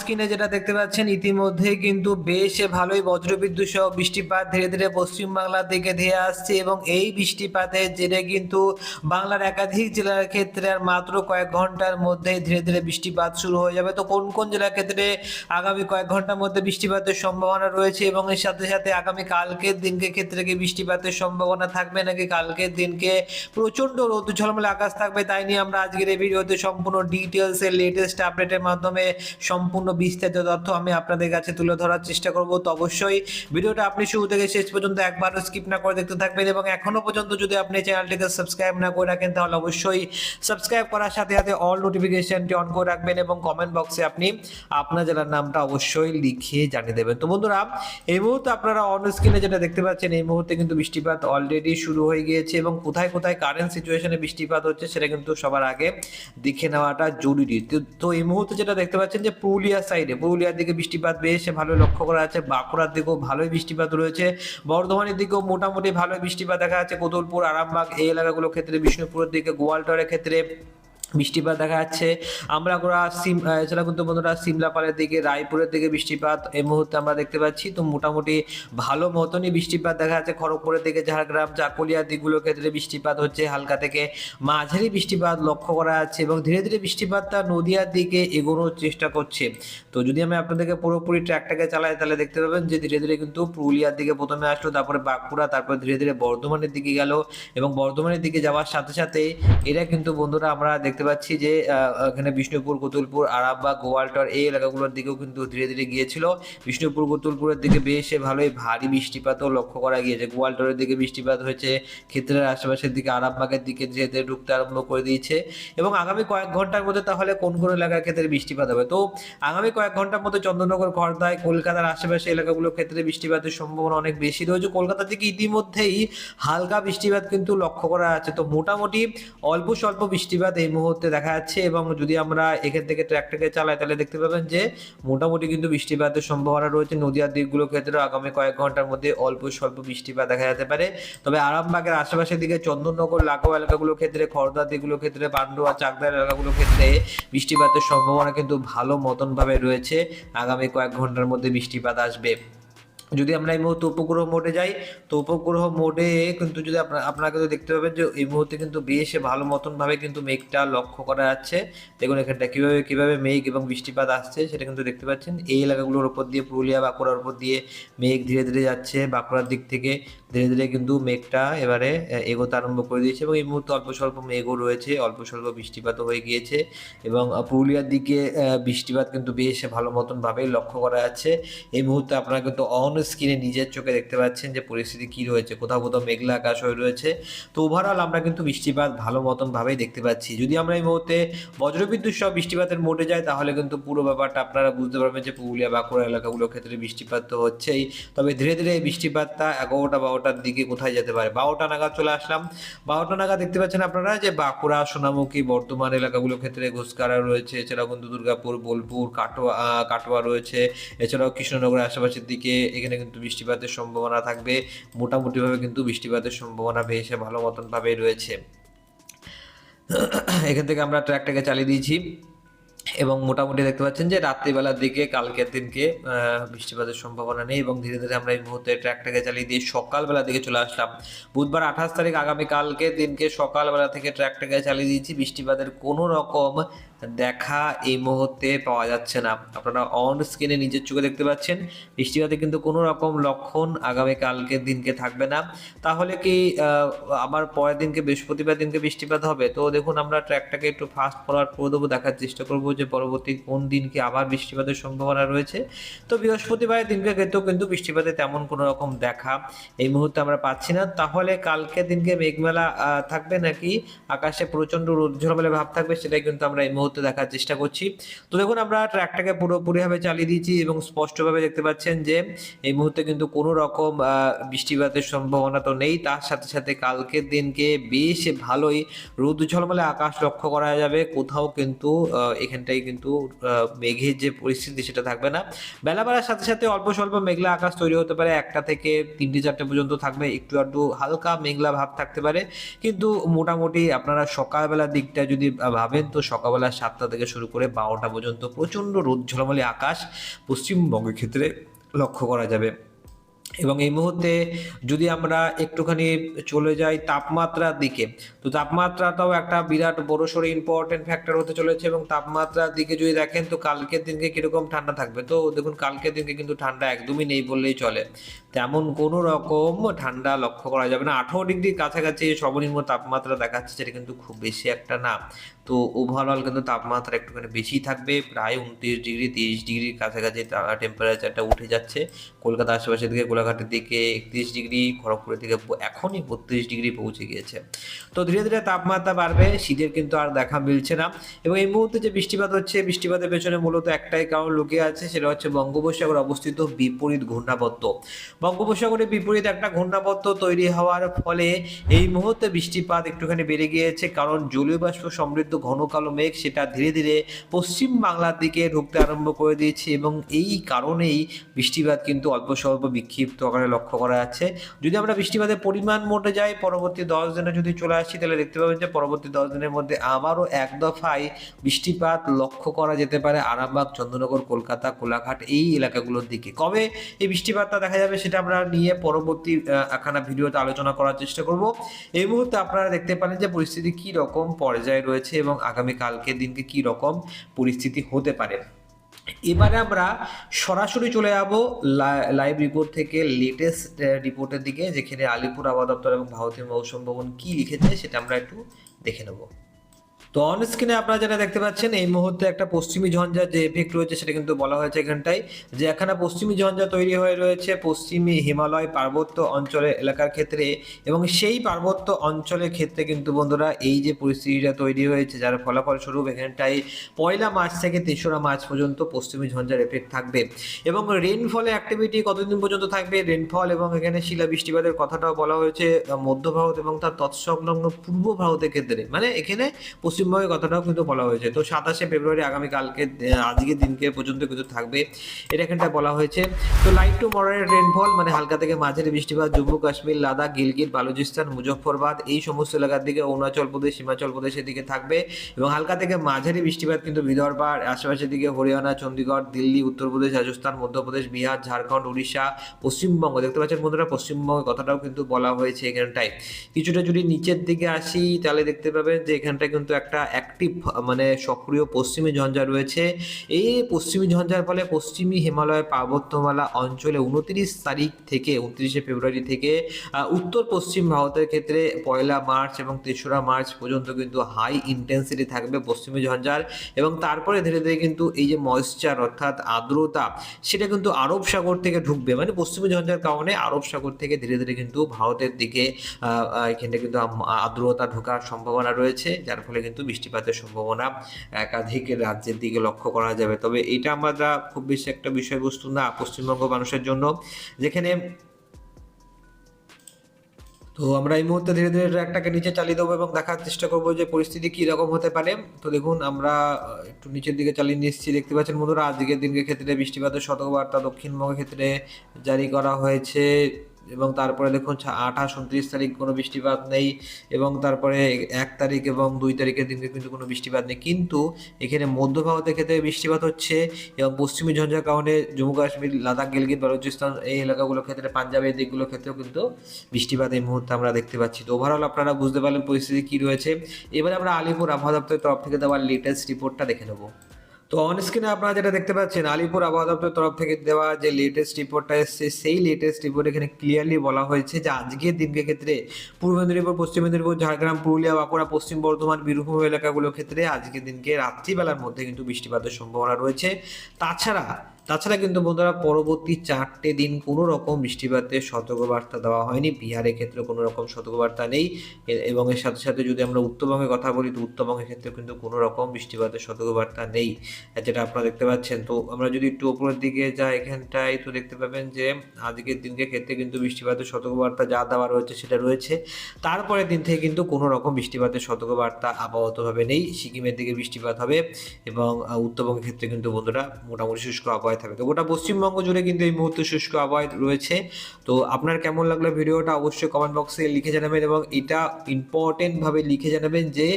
স্ক্রিনে যেটা দেখতে পাচ্ছেন ইতিমধ্যে কিন্তু বেশ ভালোই বজ্রবিদ্যুৎ সহ বৃষ্টিপাত ধীরে ধীরে পশ্চিমবাংলার দিকে ধেয়ে আসছে এবং এই বৃষ্টিপাতের জেরে কিন্তু বাংলার একাধিক জেলার ক্ষেত্রে আর মাত্র কয়েক ঘণ্টার মধ্যে ধীরে ধীরে বৃষ্টিপাত শুরু হয়ে যাবে। তো কোন কোন জেলার ক্ষেত্রে আগামী কয়েক ঘণ্টার মধ্যে বৃষ্টিপাতের সম্ভাবনা রয়েছে এবং এর সাথে সাথে আগামী কালকের দিনকে ক্ষেত্রে কি বৃষ্টিপাতের সম্ভাবনা থাকবে নাকি কালকের দিনকে প্রচণ্ড রোদ ঝলমলে আকাশ থাকবে, তাই নিয়ে আমরা আজকের এই ভিডিওতে সম্পূর্ণ ডিটেলস এর লেটেস্ট আপডেটের মাধ্যমে সম্পূর্ণ বিস্তারিত তথ্য আমি আপনাদের কাছে তুলে ধরার চেষ্টা করব। তো অবশ্যই ভিডিওটা আপনি শুরু থেকে শেষ পর্যন্ত একবারও স্কিপ না করে দেখতে থাকবেন এবং এখনও পর্যন্ত যদি আপনি চ্যানেলটিকে সাবস্ক্রাইব না করে রাখেন, তাহলে অবশ্যই সাবস্ক্রাইব করার সাথে সাথে অল নোটিফিকেশনটি অন করে রাখবেন এবং কমেন্ট বক্সে আপনি আপনার জেলার নামটা অবশ্যই লিখিয়ে জানিয়ে দেবেন। তো বন্ধুরা, এই মুহূর্তে আপনারা অন স্ক্রিনে যেটা দেখতে পাচ্ছেন, এই মুহূর্তে কিন্তু বৃষ্টিপাত অলরেডি শুরু হয়ে গিয়েছে এবং কোথায় কোথায় কারেন্ট সিচুয়েশনে বৃষ্টিপাত হচ্ছে সেটা কিন্তু সবার আগে দেখে নেওয়াটা জরুরি। তো এই মুহূর্তে যেটা দেখতে পাচ্ছেন যে পুরুলিয়া সাইডে পুরুলিয়ার দিকে বৃষ্টিপাত বেশ ভালো লক্ষ্য করা আছে বাঁকুড়ার দিকেও ভালোই বৃষ্টিপাত রয়েছে। বর্ধমানের দিকেও মোটামুটি ভালোই বৃষ্টিপাত দেখা যাচ্ছে। কোতুলপুর, আরামবাগ এই এলাকাগুলোর ক্ষেত্রে, বিষ্ণুপুরের দিকে গোয়ালটরের ক্ষেত্রে। বৃষ্টিপাত দেখা যাচ্ছে। আমরা গোড়া সিম এছাড়া কিন্তু বন্ধুরা সিমলাপালের দিকে, রায়পুরের দিকে বৃষ্টিপাত এই মুহূর্তে আমরা দেখতে পাচ্ছি। তো মোটামুটি ভালো মতনই বৃষ্টিপাত দেখা যাচ্ছে। খড়গপুরের দিকে ঝাড়গ্রাম চাকুলিয়া দিকগুলোর ক্ষেত্রে বৃষ্টিপাত হচ্ছে। হালকা থেকে মাঝারি বৃষ্টিপাত লক্ষ্য করা যাচ্ছে এবং ধীরে ধীরে বৃষ্টিপাতটা নদিয়ার দিকে এগোনোর চেষ্টা করছে। তো যদি আমি আপনাদেরকে পুরোপুরি ট্র্যাকটাকে চালাই, তাহলে দেখতে পাবেন যে ধীরে ধীরে কিন্তু পুরুলিয়ার দিকে প্রথমে আসলো, তারপরে বাঁকুড়া, তারপরে ধীরে ধীরে বর্ধমানের দিকে গেল এবং বর্ধমানের দিকে যাওয়ার সাথে সাথে এরা কিন্তু বন্ধুরা আমরা দেখতে পাচ্ছি যে এখানে বিষ্ণুপুর, কতুলপুর আরামবাগ গোয়ালটর এই এলাকাগুলোর দিকেও কিন্তু ধীরে ধীরে গিয়েছিল। বিষ্ণুপুর, কতুলপুরের দিকে বেশ ভালোই ভারী বৃষ্টিপাতও লক্ষ্য করা গিয়েছে। গোয়ালটরের দিকে বৃষ্টিপাত হয়েছে, ক্ষেত্রের আশেপাশের দিকে আরামবাগের দিকে ধীরে ঢুকতে আরম্ভ করে দিয়েছে। এবং আগামী কয়েক ঘণ্টার মধ্যে তাহলে কোন কোন এলাকার ক্ষেত্রে বৃষ্টিপাত হবে? তো আগামী কয়েক ঘণ্টার মধ্যে চন্দ্রনগর খড়দায় কলকাতার আশেপাশে এলাকাগুলোর ক্ষেত্রে বৃষ্টিপাতের সম্ভাবনা অনেক বেশি রয়েছে। কলকাতা থেকে ইতিমধ্যেই হালকা বৃষ্টিপাত কিন্তু লক্ষ্য করা যাচ্ছে। তো মোটামুটি অল্প স্বল্প বৃষ্টিপাত এই মুহূর্তে দেখা যাচ্ছে এবং যদি আমরা এখান থেকে ট্র্যাকটাকে চালাই, তাহলে দেখতে পাবেন যে মোটামুটি কিন্তু বৃষ্টিপাতের সম্ভাবনা রয়েছে। নদীয়ার দিকগুলোর ক্ষেত্রে আগামী কয়েক ঘণ্টার মধ্যে অল্প স্বল্প বৃষ্টিপাত দেখা যেতে পারে। তবে আরামবাগের আশেপাশের দিকে চন্দননগর, লাগোয়া এলাকাগুলোর ক্ষেত্রে খড়দা দিকগুলোর ক্ষেত্রে পান্ডুয়া চাকদার এলাকাগুলোর ক্ষেত্রে বৃষ্টিপাতের সম্ভাবনা কিন্তু ভালো মতনভাবে রয়েছে। আগামী কয়েক ঘণ্টার মধ্যে বৃষ্টিপাত আসবে। যদি আমরা এই মুহূর্তে উপগ্রহ মোডে যাই, তো উপগ্রহ মোডে কিন্তু যদি আপনার আপনারা কিন্তু দেখতে পাবেন যে এই মুহূর্তে কিন্তু বেশ ভালো মতনভাবে কিন্তু মেঘটা লক্ষ্য করা যাচ্ছে। দেখুন এখানটা কীভাবে কীভাবে মেঘ এবং বৃষ্টিপাত আসছে, সেটা কিন্তু দেখতে পাচ্ছেন। এই এলাকাগুলোর উপর দিয়ে, পুরুলিয়া, বাঁকুড়ার উপর দিয়ে মেঘ ধীরে ধীরে যাচ্ছে। বাঁকুড়ার দিক থেকে ধীরে ধীরে কিন্তু মেঘটা এবারে এগোতে আরম্ভ করে দিয়েছে এবং এই মুহূর্তে অল্প স্বল্প মেঘও রয়েছে, অল্প স্বল্প বৃষ্টিপাতও হয়ে গিয়েছে এবং পুরুলিয়ার দিকে বৃষ্টিপাত কিন্তু বেশ ভালো মতনভাবেই লক্ষ্য করা যাচ্ছে। এই মুহূর্তে আপনারা কিন্তু অন স্ক্রিনে নিজের চোখে দেখতে পাচ্ছেন যে পরিস্থিতি কি রয়েছে। কোথাও কোথাও মেঘলা আকাশ হয়ে রয়েছে। তো ওভারঅল আমরা কিন্তু বৃষ্টিপাত ভালো মতনভাবেই দেখতে পাচ্ছি। যদি আমরা এই মুহূর্তে বজ্রবিদ্যুৎ সহ বৃষ্টিপাতের মোটে যাই, তাহলে কিন্তু পুরো ব্যাপারটা আপনারা বুঝতে পারবেন যে পুরুলিয়া, বাঁকুড়া এলাকাগুলোর ক্ষেত্রে বৃষ্টিপাত তো হচ্ছেই। তবে ধীরে ধীরে এই বৃষ্টিপাতটা এগারোটা বারোটার দিকে কোথায় যেতে পারে? বারোটা নাগাদ চলে আসলাম। বারোটা নাগাদ দেখতে পাচ্ছেন আপনারা যে বাঁকুড়া, সোনামুখী, বর্ধমান এলাকাগুলোর ক্ষেত্রে ঘুষকারা রয়েছে। এছাড়াও কিন্তু দুর্গাপুর, বোলপুর, কাটোয়া কাটোয়া রয়েছে। এছাড়াও কৃষ্ণনগরের আশেপাশের দিকে এখানে কিন্তু বৃষ্টিপাতের সম্ভাবনা থাকবে। মোটামুটিভাবে কিন্তু বৃষ্টিপাতের সম্ভাবনা ভেসে ভালো মতন ভাবে রয়েছে। এখান থেকে আমরা ট্র্যাকটাকে চালিয়ে দিয়েছি। এবং মোটামুটি দেখতে পাচ্ছেন যে রাত্রিবেলার দিকে কালকের দিনকে বৃষ্টিপাতের সম্ভাবনা নেই এবং ধীরে ধীরে আমরা এই মুহূর্তে ট্র্যাকটাকে চালিয়ে দিয়ে সকালবেলার দিকে চলে আসলাম। বুধবার আঠাশ তারিখ আগামী কালকে দিনকে সকালবেলা থেকে ট্র্যাকটাকে চালিয়ে দিয়েছি। বৃষ্টিপাতের কোনো রকম দেখা এই মুহূর্তে পাওয়া যাচ্ছে না। আপনারা অন স্ক্রিনে নিজের চোখে দেখতে পাচ্ছেন। বৃষ্টিপাতে কিন্তু কোনো রকম লক্ষণ আগামী কালকের দিনকে থাকবে না। তাহলে কি আবার পরের দিনকে বৃহস্পতিবার দিনকে বৃষ্টিপাত হবে? তো দেখুন, আমরা ট্র্যাকটাকে একটু ফাস্ট ফরওয়ার্ড করে দেবো, দেখার চেষ্টা করব যে পরবর্তী কোন দিনকে আবার বৃষ্টিপাতের সম্ভাবনা রয়েছে। তো বৃহস্পতিবারের দিনকে ক্ষেত্রেও কিন্তু বৃষ্টিপাতে তেমন কোনো রকম দেখা এই মুহূর্তে আমরা পাচ্ছি না। তাহলে কালকে দিনকে মেঘমেলা থাকবে নাকি? আকাশে প্রচণ্ড রোদ ঝলমেলে ভাব থাকবে, সেটাই কিন্তু আমরা এই মুহূর্তে দেখার চেষ্টা করছি। তো দেখুন, আমরা ট্র্যাকটাকে পুরোপুরিভাবে চালিয়ে দিয়েছি এবং স্পষ্টভাবে দেখতে পাচ্ছেন যে, এই মুহূর্তে কিন্তু কোনো রকম বৃষ্টিপাতের সম্ভাবনা তো নেই। তার সাথে সাথে কালকের দিনকে বেশ ভালোই রোদ ঝলমলে আকাশ লক্ষ্য করা যাবে। কোথাও কিন্তু এখানটাই কিন্তু মেঘের যে পরিস্থিতি সেটা থাকবে না। বেলা বাড়ার সাথে সাথে অল্প স্বল্প মেঘলা আকাশ তৈরি হতে পারে। একটা থেকে তিনটে, চারটে পর্যন্ত থাকবে। একটু আধটু হালকা মেঘলা ভাব থাকতে পারে। কিন্তু মোটামুটি আপনারা সকালবেলার দিকটা যদি ভাবেন, তো সকালবেলার সাতটা থেকে শুরু করে বারোটা পর্যন্ত প্রচণ্ড রোদ, ঝলমলে আকাশ পশ্চিমবঙ্গের ক্ষেত্রে লক্ষ্য করা যাবে। এবং এই মুহূর্তে যদি আমরা একটুখানি চলে যাই তাপমাত্রার দিকে, তো তাপমাত্রাটাও একটা বিরাট বড় সড়ো ইম্পর্টেন্ট ফ্যাক্টর হতে চলেছে এবং তাপমাত্রার দিকে যদি দেখেন, তো কালকের দিনকে কীরকম ঠান্ডা থাকবে? তো দেখুন, কালকের দিনকে কিন্তু ঠান্ডা একদমই নেই বললেই চলে। তেমন কোনো রকম ঠান্ডা লক্ষ্য করা যাবে না। আঠারো ডিগ্রির কাছাকাছি সর্বনিম্ন তাপমাত্রা দেখাচ্ছে, সেটা কিন্তু খুব বেশি একটা না। তো ওভারঅল কিন্তু তাপমাত্রা একটুখানি বেশি থাকবে, প্রায় উনত্রিশ ডিগ্রি, তিরিশ ডিগ্রির কাছাকাছি টেম্পারেচারটা উঠে যাচ্ছে। কলকাতা আশেপাশের দিকে গোলাঘাটের দিকে একত্রিশ ডিগ্রি, খড়গপুরের দিকে এখনই বত্রিশ ডিগ্রি পৌঁছে গিয়েছে। তো ধীরে ধীরে তাপমাত্রা বাড়বে, শীতের কিন্তু আর দেখা মিলছে না। এবং এই মুহূর্তে যে বৃষ্টিপাত হচ্ছে, বৃষ্টিপাতের পেছনে মূলত একটাই কারণ লুকিয়ে আছে, সেটা হচ্ছে বঙ্গোপসাগর অবস্থিত বিপরীত ঘূর্ণাবর্ত। বঙ্গোপসাগরে বিপরীত একটা ঘূর্ণাবর্ত তৈরি হওয়ার ফলে এই মুহূর্তে বৃষ্টিপাত একটুখানি বেড়ে গিয়েছে, কারণ জলীয় বাষ্প সমৃদ্ধ ঘন কালো মেঘ সেটা ধীরে ধীরে পশ্চিম বাংলার দিকে ঢুকতে আরম্ভ করে দিয়েছে। এবং এই কারণেই বৃষ্টিপাত কিন্তু অল্প স্বল্প বিক্ষিপ্ত আকারে লক্ষ্য করা যাচ্ছে। যদি আমরা বৃষ্টিপাতের পরিমাণ মোটে যাই, পরবর্তী দশ দিনে যদি চলে আসি, তাহলে দেখতে পাবেন যে পরবর্তী দশ দিনের মধ্যে আবারও এক দফায় বৃষ্টিপাত লক্ষ্য করা যেতে পারে। আরামবাগ, চন্দ্রনগর, কলকাতা, কোলাঘাট এই এলাকাগুলোর দিকে। কবে এই বৃষ্টিপাতটা দেখা যাবে সেটা আমরা নিয়ে পরবর্তী একখানা ভিডিওতে আলোচনা করার চেষ্টা করব। এই মুহূর্তে আপনারা দেখতে পারেন যে পরিস্থিতি কি রকম পর্যায়ে রয়েছে এবং আগামী কালকের দিনকে কি রকম পরিস্থিতি হতে পারে। এবারে আমরা সরাসরি চলে যাব লাইভ রিপোর্ট থেকে লেটেস্ট রিপোর্টের দিকে, যেখানে আলিপুর আবাদ দপ্তর এবং ভারতীয় মৌসুম ভবন কি লিখেছে সেটা আমরা একটু দেখে নেব। তো অন স্ক্রিনে আপনারা যেটা দেখতে পাচ্ছেন, এই মুহূর্তে একটা পশ্চিমী ঝঞ্ঝা যে এফেক্ট রয়েছে সেটা কিন্তু বলা হয়েছে এখানটায়, যে এখানে পশ্চিমী ঝঞ্ঝা তৈরি হয়ে রয়েছে পশ্চিমী হিমালয় পার্বত্য অঞ্চলের এলাকার ক্ষেত্রে এবং সেই পার্বত্য অঞ্চলের ক্ষেত্রে কিন্তু বন্ধুরা এই যে পরিস্থিতিটা তৈরি হয়েছে, যার ফলাফল স্বরূপ এখানটায় পয়লা মার্চ থেকে তেসরা মার্চ পর্যন্ত পশ্চিমী ঝঞ্ঝার এফেক্ট থাকবে এবং রেনফলের অ্যাক্টিভিটি কতদিন পর্যন্ত থাকবে? রেনফল এবং এখানে শিলা বৃষ্টিপাতের কথাটাও বলা হয়েছে, মধ্য ভারত এবং তার তৎসংলগ্ন পূর্ব ভারতের ক্ষেত্রে। মানে এখানে পশ্চিমবঙ্গের কথাটাও কিন্তু বলা হয়েছে। তো সাতাশে ফেব্রুয়ারি আগামীকালকে আজকের দিনকে পর্যন্ত কিন্তু থাকবে। এটা এখানটা বলা হয়েছে। তো লাইট টু মডারেট রেনফল মানে হালকা থেকে মাঝারি বৃষ্টিপাত, জম্মু কাশ্মীর, লাদাখ, গিলগিট, বালুচিস্তান, মুজফ্ফরবাদ, এই সমস্ত এলাকার দিকে অরুণাচল প্রদেশ, হিমাচল প্রদেশের দিকে থাকবে এবং হালকা থেকে মাঝারি বৃষ্টিপাত কিন্তু বিদর্ভ আর আশেপাশের দিকে হরিয়ানা চণ্ডীগড় দিল্লি উত্তরপ্রদেশ রাজস্থান, মধ্যপ্রদেশ, বিহার, ঝাড়খণ্ড, উড়িষ্যা, পশ্চিমবঙ্গ। দেখতে পাচ্ছেন বন্ধুরা, পশ্চিমবঙ্গের কথাটাও কিন্তু বলা হয়েছে এখানটায়। কিছুটা যদি নিচের দিকে আসি, তাহলে দেখতে পাবেন যে এখানটায় কিন্তু একটা অ্যাক্টিভ মানে সক্রিয় পশ্চিমী ঝঞ্ঝা রয়েছে। এই পশ্চিমী ঝঞ্ঝার ফলে পশ্চিমী হিমালয় পার্বত্যমালা অঞ্চলে উনত্রিশ তারিখ থেকে, উনত্রিশে ফেব্রুয়ারি থেকে উত্তর পশ্চিম ভারতের ক্ষেত্রে পয়লা মার্চ এবং তেসরা মার্চ পর্যন্ত কিন্তু হাই ইন্টেন্সিটি থাকবে পশ্চিমী ঝঞ্ঝার। এবং তারপরে ধীরে ধীরে কিন্তু এই যে ময়েশ্চার অর্থাৎ আর্দ্রতা, সেটা কিন্তু আরব সাগর থেকে ঢুকবে। মানে পশ্চিমী ঝঞ্ঝার কারণে আরব সাগর থেকে ধীরে ধীরে কিন্তু ভারতের দিকে এখানে কিন্তু আর্দ্রতা ঢোকার সম্ভাবনা রয়েছে, যার ফলে কিন্তু বৃষ্টিপাতের সম্ভাবনা একাধিক রাজ্যের দিকে লক্ষ্য করা যাবে। তবে এটা আমরা খুব বেশি একটা বিষয়বস্তু না, পশ্চিমবঙ্গ মানুষের জন্য, যেখানে তো আমরা এই মুহূর্তে ধীরে ধীরে ট্র্যাকটাকে নিচে চালিয়ে দেবো এবং দেখার চেষ্টা করব যে পরিস্থিতি কী রকম হতে পারে। তো দেখুন, আমরা একটু নিচের দিকে চালিয়ে এসেছি দেখতে পাচ্ছেন বন্ধুরা, আজকের দিনকে ক্ষেত্রে বৃষ্টিপাতের সতর্কবার্তা দক্ষিণবঙ্গের ক্ষেত্রে জারি করা হয়েছে। এবং তারপরে দেখুন আঠাশ, উনত্রিশ তারিখ কোনো বৃষ্টিপাত নেই এবং তারপরে এক তারিখ এবং দুই তারিখের দিনকে কিন্তু কোনো বৃষ্টিপাত নেই। কিন্তু এখানে মধ্য ভারতের ক্ষেত্রে বৃষ্টিপাত হচ্ছে এবং পশ্চিমী ঝঞ্ঝার কারণে জম্মু কাশ্মীর, লাদাখ, গিলগিত, বালুচিস্তান এই এলাকাগুলোর ক্ষেত্রে পাঞ্জাবের দিকগুলোর ক্ষেত্রেও কিন্তু বৃষ্টিপাত এই মুহূর্তে আমরা দেখতে পাচ্ছি। তো ওভারঅল আপনারা বুঝতে পারলেন পরিস্থিতি কী রয়েছে। এবারে আমরা আলিপুর আবহাওয়া দপ্তরের তরফ থেকে দেওয়া লেটেস্ট রিপোর্টটা দেখে নেব। তো অন স্ক্রিনে আপনারা যেটা দেখতে পাচ্ছেন, আলিপুর আবহাওয়া দপ্তরের তরফ থেকে দেওয়া যে লেটেস্ট রিপোর্টটা এসছে, সেই লেটেস্ট রিপোর্ট এখানে ক্লিয়ারলি বলা হয়েছে যে আজকের দিনকে ক্ষেত্রে পূর্ব মেদিনীপুর, পশ্চিম মেদিনীপুর, ঝাড়গ্রাম, পুরুলিয়া, বাঁকুড়া, পশ্চিম বর্ধমান, বীরভূম এলাকাগুলোর ক্ষেত্রে আজকের দিনকে রাত্রিবেলার মধ্যে কিন্তু বৃষ্টিপাতের সম্ভাবনা রয়েছে। তাছাড়া তাছাড়া কিন্তু বন্ধুরা পরবর্তী চারটে দিন কোনো রকম বৃষ্টিপাতের সতর্কবার্তা দেওয়া হয়নি। বিহারের ক্ষেত্রে কোনো রকম সতর্কবার্তা নেই। এবং এর সাথে সাথে যদি আমরা উত্তরবঙ্গের কথা বলি, তো উত্তরবঙ্গের ক্ষেত্রে কিন্তু কোনো রকম বৃষ্টিপাতের সতর্কবার্তা নেই। যেটা আপনারা দেখতে পাচ্ছেন। তো আমরা যদি একটু ওপরের দিকে যাই এখানটায়, তো দেখতে পাবেন যে আজকের দিনকে ক্ষেত্রে কিন্তু বৃষ্টিপাতের সতর্কবার্তা যা দেওয়া রয়েছে সেটা রয়েছে। তারপরের দিন থেকে কিন্তু কোনো রকম বৃষ্টিপাতের সতর্কবার্তা আবহাওয়াতভাবে নেই। সিকিমের দিকে বৃষ্টিপাত হবে এবং উত্তরবঙ্গের ক্ষেত্রে কিন্তু বন্ধুরা মোটামুটি শুষ্ক আবহাওয়ায় থাকবে তো গোটা পশ্চিমবঙ্গ জুড়ে কিন্তু এই মুহূর্তে শুষ্ক আবহাওয়া রয়েছে। তো আপনার কেমন লাগল ভিডিওটা অবশ্যই কমেন্ট বক্সে লিখে জানাবেন এবং এটা ইম্পর্টেন্টভাবে লিখে জানাবেন যে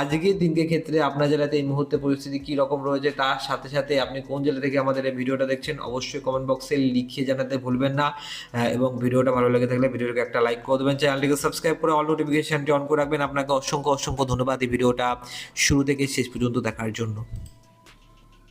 আজকের দিনকে ক্ষেত্রে আপনার জেলাতে এই মুহূর্তে পরিস্থিতি কী রকম রয়েছে, তার সাথে সাথে আপনি কোন জেলা থেকে আমাদের এই ভিডিওটা দেখছেন অবশ্যই কমেন্ট বক্সে লিখে জানাতে ভুলবেন না। এবং ভিডিওটা ভালো লেগে থাকলে ভিডিওটাকে একটা লাইক করে দেবেন। চ্যানেলটিকে সাবস্ক্রাইব করে অল নোটিফিকেশনটি অন করে রাখবেন। আপনাকে অসংখ্য অসংখ্য ধন্যবাদ। এই ভিডিওটা শুরু থেকে শেষ পর্যন্ত দেখার জন্য।